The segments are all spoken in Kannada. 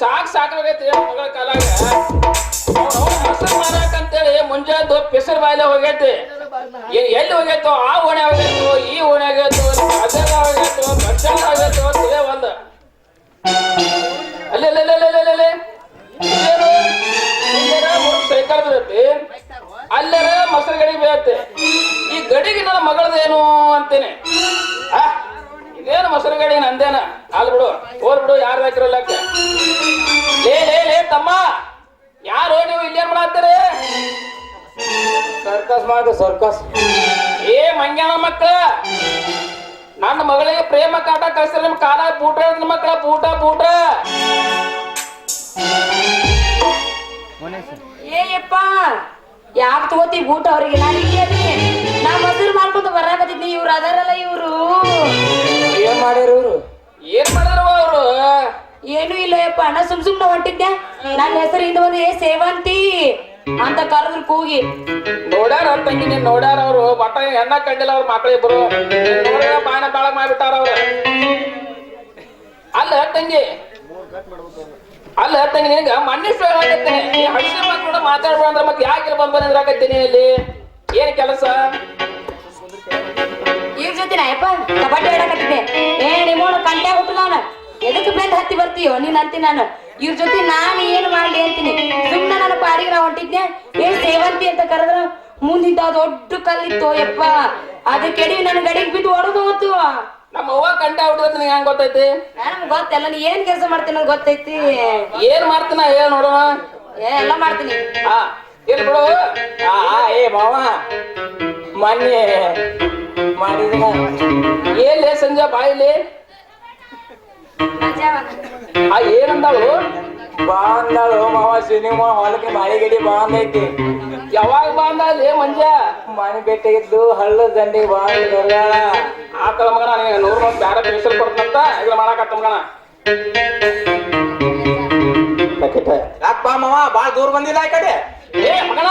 ಸಾಕ್ ಸಾಕಾಗೈತಿ ಮಗಳ ಕಾಲಾಗ? ಮೊಸರು ಮಾರಾಕಂತೇಳಿ ಮುಂಜಾನೆ ಪೆಸರ್ ಬಾಯಿಲೆ ಹೋಗೈತಿ. ಏನ್ ಎಲ್ಲಿ ಹೋಗೈತೋ ಆ ಓಣೆ ಹೋಗೈತೋ, ಈ ಓಣೆ ಆಗೈತೋ ಅದೆಲ್ಲ ಹೋಗೈತೋ ಬಸ್ಟಾಂಡ್ ಆಗೈತೋ ತಿಳೇ ಒಂದ. ಅಲ್ಲೇ? ಸೈಕಲ್ ಬಿದ್ದೈತಿ ಅಲ್ಲರ ಮೊಸರು ಗಡಿ ಬೀಳತ್ತೆ. ಈ ಗಡಿಗೆ ನನ್ನ ಮಗಳದೇನು ಅಂತೇನೆ? ಇದೇನು ಮೊಸರು ಗಡಿ ನಂದೇನ? ಅಲ್ ಬಿಡು ಹೋರ್ ಬಿಡು, ಯಾರು ಲೇ ತಮ್ಮ. ಯಾರು ನೀವು ಇಲ್ಲೇನ್ ಮಾಡತ್ತೀರಿ? ಸರ್ಕಸ್ ಮಾಡು ಸರ್ಕಸ್ ಏ ಮಂಗ್ಯಾನ ಮಕ್ಕಳ ನನ್ನ ಮಗಳಿಗೆ ಪ್ರೇಮ ಕಾಟ ಕಳಿಸ್ತಾರೆ ನಿಮ್ ಕಾಲ ಬೂಟ ಮಕ್ಕಳ ಬೂಟ ಬೂಟ. ಏಯಪ್ಪ ಯಾಕೆ ತಗೋತಿ ಬೂಟ ಅವ್ರಿಗೆ ನಾನು ಯಪ್ಪ ನಾ ಸುಮ್ ಸುಮ್ನ ಹೊಂಟಿದ್ದೆ ನನ್ನ ಹೆಸರು ಹಿಂದೆ ಒಂದು ಏ ಸೇವಂತಿ ಅಂತ ಕರೆದ್ರು ಕೂಗಿ. ನೋಡ್ಯಾರ ತಂಗಿ ನೀನ್ ನೋಡ್ಯಾರ ಅವ್ರು ಬಟ್ಟ ಎಣ್ಣ ಕಂಡಿಲ್ಲ ಅವ್ರ ಮಕ್ಕಳಿಬ್ರು ನೋಡ್ಯಾರ ಬಾಣ ಬಾಳ ಮಾಡ್ಬಿಟ್ಟಾರ ಅವ್ರು. ಅಲ್ಲ ತಂಗಿ. ಅಲ್ಲ ತಂಗಿ ನಿನ್ಗ ಮಣ್ಣಿ ಕೂಡ ಈ ಹಳ್ಳಿ ಕೂಡ ಮಾತಾಡ್ಬೇಡ ಅಂದ್ರೆ ಮತ್ತೆ ಯಾಕೆ ಬಂದ್ ಬಂದಿರಾಕತ್ತೀನಿ ಇಲ್ಲಿ? ಏನ್ ಕೆಲಸ? ಇವ್ರ ಜೊತೆ ಯಪ್ಪ ಕಬಡ್ಡಿ ಆಡಕತ್ತಿದ್ದೆ ಏ ನಿಮ್ಮೋಣ ಕಂಟ್ಯಾಗ ಹುಟ್ಟು ನಾನು ಎದಕ್ಕೆ ಬೆಂಡ್ ಹತ್ತಿ ಬರ್ತೀಯೋ? ನೀನ್ ಅಂತೀನಿ ನಾನು. ಇವ್ರ ಜೊತೆ ನಾನು ಏನು ಮಾಡ್ಲಿ ಅಂತೀನಿ. ಸುಮ್ಮನೆ ನನ್ನ ಪಾಡಿಗೆ ನಾ ಹೊಂಟಿದ್ದೆ ಏ ಸೇವಂತಿ ಅಂತ ಕರೆದ್ರ. ಮುಂದಿದ್ದ ದೊಡ್ಡ ಕಲ್ಲಿತ್ತು ಯಪ್ಪ. ಅದು ಕೆಡಿ ನನ್ನ ಗಡಿಗೆ ಬಿದ್ದು ಹೊಡೆದು ಹೋತು. ನಮ್ಮ ಅವ್ವ ಕಂಡ ಹುಡುಗ ನಿಂಗೆ ಹೆಂಗ್ ಗೊತ್ತೈತಿ? ನನಗೆ ಗೊತ್ತಲ್ಲ ನೀ ಏನ್ ಕೆಲಸ ಮಾಡ್ತೀನಿ ನಂಗೆ ಗೊತ್ತೈತಿ. ಏನ್ ಮಾಡ್ತೀನ ಹೇಳ ನೋಡೋಣ ಏ ಎಲ್ಲ ಮಾಡ್ತೀನಿ. ಹಾ ಇಲ್ ಬಿಡು. ಆ ಆ, ಏ ಮಾವ. ಮೊನ್ನೆ ಮಾಡಿದ ಏನ್ಲೇ ಸಂಜೆ ಬಾಯಿಲಿ ಆ ಏನಂದಳು? ಬಾ ಅಂದಾಳು ಮಾವ ಸಿನಿಮಾ ಹೊಲಕ್ಕೆ ಮಳೆ ಗಡಿ ಬಾ ಅಂದೈತಿ ಯಾವಾಗ ಏ ಮಂಜ? ಮನೆ ಇದ್ದು ಹಳ್ಳದ ದಂಡಿ ಬಾ ಅಂದಾಳ ಆಕಳ ಮಗನ ನನಗೆ ನೂರು ಮಂದಿ ಬೇರೆ ಪ್ರೆಷರ್ ಕೊಡ್ತಂತ ಈಗ ಮಾಡಾಕತ್ತ ಮಗನ. ಯಾಕಪ್ಪ? ಮಾವ ಬಾಳ ದೂರ ಬಂದಿಲ್ಲ ಈ ಕಡೆ? ಏ ಮಗನ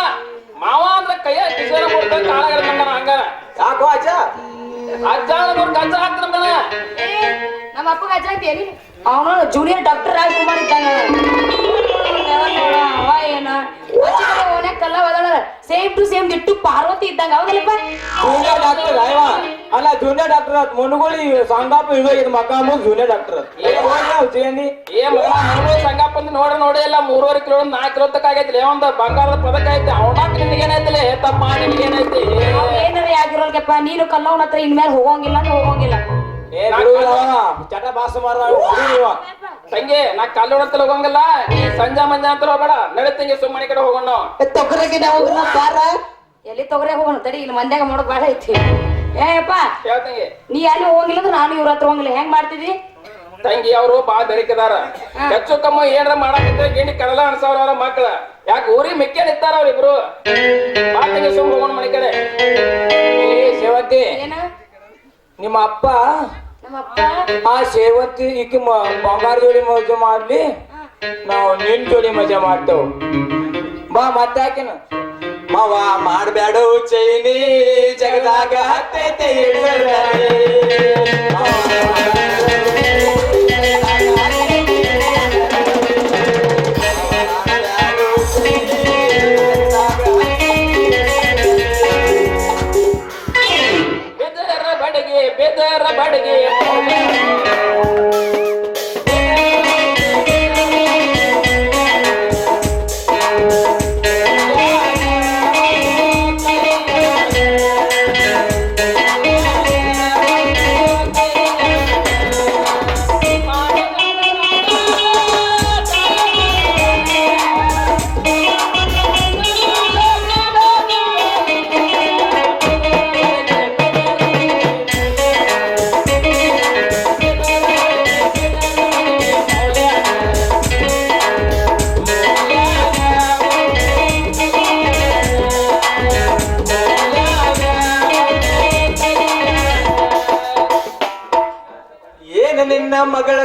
ಮಾವ ಅಂದ್ರೆ ಕೈಯ ಕಿಶೋರ ಕೊಡ್ತಾನ ಹಂಗ ಮಗನ ಹಂಗಾರ. ಯಾಕೋ ಅಜ್ಜ? ಅಜ್ಜ ನೋಡ್ ಗಂಜ ಹಾಕ್ತಾರ ಮಗನ? ನಮ್ಮ ಅಪ್ಪಗ ಏನಿ ಅವನು ಜೂನಿಯರ್ ಡಾಕ್ಟರ್ ಆಗಿ ಇದ್ದಾನ. ಅವ ಏನ? ಓನ್ಯಾಗ ಕಲ್ಲ ಸೇಮ್ ಟು ಸೇಮ್ ದಿಟ್ಟು ಪಾರ್ವತಿ ಇದ್ದಂಗ. ಹೌದಲ್ಲಪ್ಪ? ಜೂನಿಯರ್ ಡಾಕ್ಟರ್ ಅಯ್ಯವ ಅಲ್ಲ ಜೂನಿಯರ್ ಡಾಕ್ಟರ್ ಆತ್ ಮುನುಗುಳಿ ಸಂಗಾಪ ಇದು ಮಕಾಮು ಜೂನಿಯರ್ ಡಾಕ್ಟರ್ ಏನಿ ಏ ಮಗನ ನನಗೂ ಸಂಗಪ್ಪಂದು ನೋಡ ನೋಡಿ ಎಲ್ಲ ಮೂರುವರೆ ಕಿಲೋ ನಾಲ್ಕು ಕಿಲೋ ತಕ ಆಗೈತಿ ಒಂದ್ ಬಂಗಾರದ ಪದಕ ಐತಿ. ಅವನಾಕ ನಿನಗೇನೈತಿಲೆ ತಮ್ಮ ನಿನಗೇನೈತಿ ಏನಾರ ಆಗಿರೋಲ್ಗಪ್ಪ ನೀನು ಕಲ್ಲವನ ಹತ್ರ ಇನ್ಮೇಲೆ ಹೋಗಂಗಿಲ್ಲ ಅಂದ್ರೆ ಹೋಗಂಗಿಲ್ಲ. ಚಟ ಬಾಸ ಮಾರ ನೀವ. ತಂಗಿ ನಾ ಕಲ್ಲು ಹೊಡತಲ್ಲ ಹೋಗಂಗಿಲ್ಲ ಸಂಜೆ ಮಂಜೆ ಅಂತ ಹೋಗ್ಬೇಡ ನಡಿ ತಂಗಿ ಸುಮ್ಮನೆ ಕಡೆ ಹೋಗೋಣ. ನಾವು. ತೊಗರಿಗೆ ಹೋಗ್ರ ಬಾರ? ಎಲ್ಲಿ ತೊಗರೆ ಹೋಗೋಣ ತಡಿ ಇಲ್ಲಿ ಮಂದ್ಯಾಗ ಮಾಡೋದ್ ಬಾಳ ಐತಿ. ಏಪ್ಪ ಹೇಳ್ ತಂಗಿ. ನೀ ಅಲ್ಲಿ ಹೋಗಿಲ್ಲ ಅಂದ್ರೆ ನಾನು ಇವ್ರ ಹತ್ರ ಹೋಗಿಲ್ಲ. ಹೆಂಗ್ ಮಾಡ್ತೀವಿ ತಂಗಿ ಅವರು ಬಾಳ ಬೆರಿಕದಾರ. ಹೆಚ್ಚು ಕಮ್ಮ ಏನ್ರ ಮಾಡಾಕಿದ್ರೆ ಗಿಂಡಿ ಕಡಲ ಅನ್ಸವ್ರ ಅವ್ರ ಮಕ್ಳ. ಯಾಕೆ ಊರಿಗೆ ಮೆಕ್ಕೆ ಇರ್ತಾರ ಅವ್ರಿಬ್ರು? ಬಾ ತಂಗಿ ಸುಮ್ ಹೋಗೋಣ ಮನೆ ಕಡೆ. ಏನ? ನಿಮ್ಮ ಅಪ್ಪ ಆ ಸೇವಂತಿ ಈಕಿ ಬಂಗಾರ ಜೋಡಿ ಮಜಾ ಮಾಡ್ಲಿ. ನಾವು ನಿನ್ ಜೋಡಿ ಮಜಾ ಮಾಡ್ತೇವ್. ಬಾ ಮತ್ತಾಕಿನ ಮಾವಾ ಮಾಡ್ಬ್ಯಾಡ ಚೈನಿ, ಜಗದಾಗ ಹತ್ತೈತೆ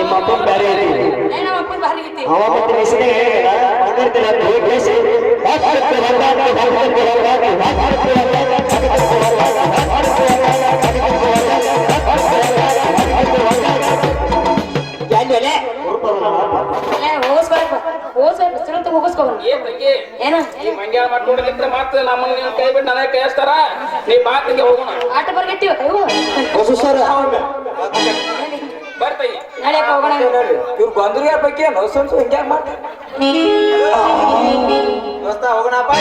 ನಿಮ್ಮ ಅಪ್ಪನ ಬ್ಯಾರೆ ಐತಿ ಅವ ಮತ್ತೆ ಈ ಮಂಗ್ಯಾಳ ಮಾಡ್ಕೊಂಡಿದ್ರೆ ಮತ್ತೆ ನಮ್ಮನ್ನ ನೀನು ಕೈ ಬಿಟ್ಟು ನನಗೆ ಕೈಸ್ತಾರ ನೀ ಬಾ ತಂಗಿ ಹೋಗೋಣ ಆಟ ಬರ್ಗೆಟ್ಟಿವ ಅಯ್ಯೋ ಬರ್ತಾಯಿ ನಡೆಯಪ್ಪ ಹೋಗೋಣ ಇವ್ರು ಬಂದ್ರಿಯ ಬಗ್ಗೆ ನೌಸನ್ಸು ಹಿಂಗ್ಯಾಕ್ ಮಾಡ್ತಾರೆ. ಹೋಗೋಣಪ್ಪ.